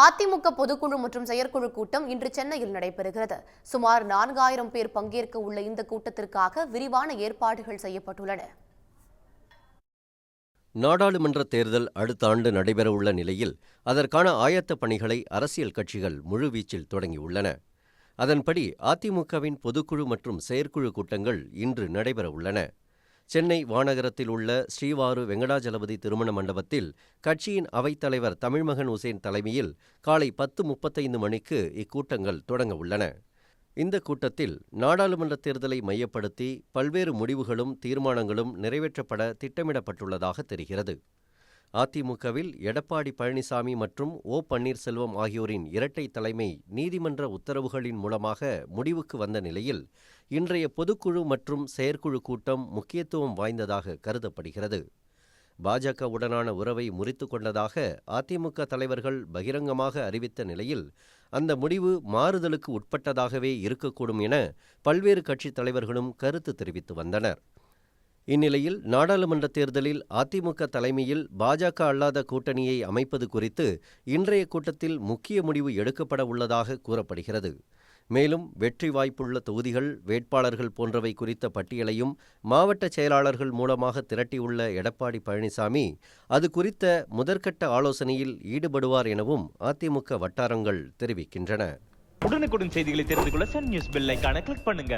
அதிமுக பொதுக்குழு மற்றும் செயற்குழு கூட்டம் இன்று சென்னையில் நடைபெறுகிறது. சுமார் நான்காயிரம் பேர் பங்கேற்க உள்ள இந்த கூட்டத்திற்காக விரிவான ஏற்பாடுகள் செய்யப்பட்டுள்ளன. நாடாளுமன்ற தேர்தல் அடுத்த ஆண்டு நடைபெறவுள்ள நிலையில் அதற்கான ஆயத்த பணிகளை அரசியல் கட்சிகள் முழுவீச்சில் தொடங்கியுள்ளன. அதன்படி அதிமுகவின் பொதுக்குழு மற்றும் செயற்குழு கூட்டங்கள் இன்று நடைபெறவுள்ளன சென்னை வானகரத்தில் உள்ள ஸ்ரீவாரு வெங்கடாஜலபதி திருமண மண்டபத்தில் கட்சியின் அவைத்தலைவர் தமிழ்மகன் உசேன் தலைமையில் காலை பத்து முப்பத்தைந்து மணிக்கு இக்கூட்டங்கள் தொடங்க உள்ளன. இந்த கூட்டத்தில் நாடாளுமன்ற தேர்தலை மையப்படுத்தி பல்வேறு முடிவுகளும் தீர்மானங்களும் நிறைவேற்றப்பட திட்டமிடப்பட்டுள்ளதாக தெரிகிறது. அதிமுகவில் எடப்பாடி பழனிசாமி மற்றும் ஓ பன்னீர்செல்வம் ஆகியோரின் இரட்டை தலைமை நீதிமன்ற உத்தரவுகளின் மூலமாக முடிவுக்கு வந்த நிலையில் இன்றைய பொதுக்குழு மற்றும் செயற்குழு கூட்டம் முக்கியத்துவம் வாய்ந்ததாக கருதப்படுகிறது. பாஜகவுடனான உறவை முறித்து கொண்டதாக அதிமுக தலைவர்கள் பகிரங்கமாக அறிவித்த நிலையில் அந்த முடிவு மாறுதலுக்கு உட்பட்டதாகவே இருக்கக்கூடும் என பல்வேறு கட்சித் தலைவர்களும் கருத்து தெரிவித்து வந்தனர். இந்நிலையில் நாடாளுமன்ற தேர்தலில் அதிமுக தலைமையில் பாஜக அல்லாத கூட்டணியை அமைப்பது குறித்து இன்றைய கூட்டத்தில் முக்கிய முடிவு எடுக்கப்பட உள்ளதாக கூறப்படுகிறது. மேலும் வெற்றி வாய்ப்புள்ள தொகுதிகள் வேட்பாளர்கள் போன்றவை குறித்த பட்டியலையும் மாவட்ட செயலாளர்கள் மூலமாக திரட்டியுள்ள எடப்பாடி பழனிசாமி அது குறித்த முதற்கட்ட ஆலோசனையில் ஈடுபடுவார் எனவும் அதிமுக வட்டாரங்கள் தெரிவிக்கின்றன. உடனுக்குடன் செய்திகளை தெரிந்து கொள்ள சன் நியூஸ் பெல் கிளிக் பண்ணுங்க.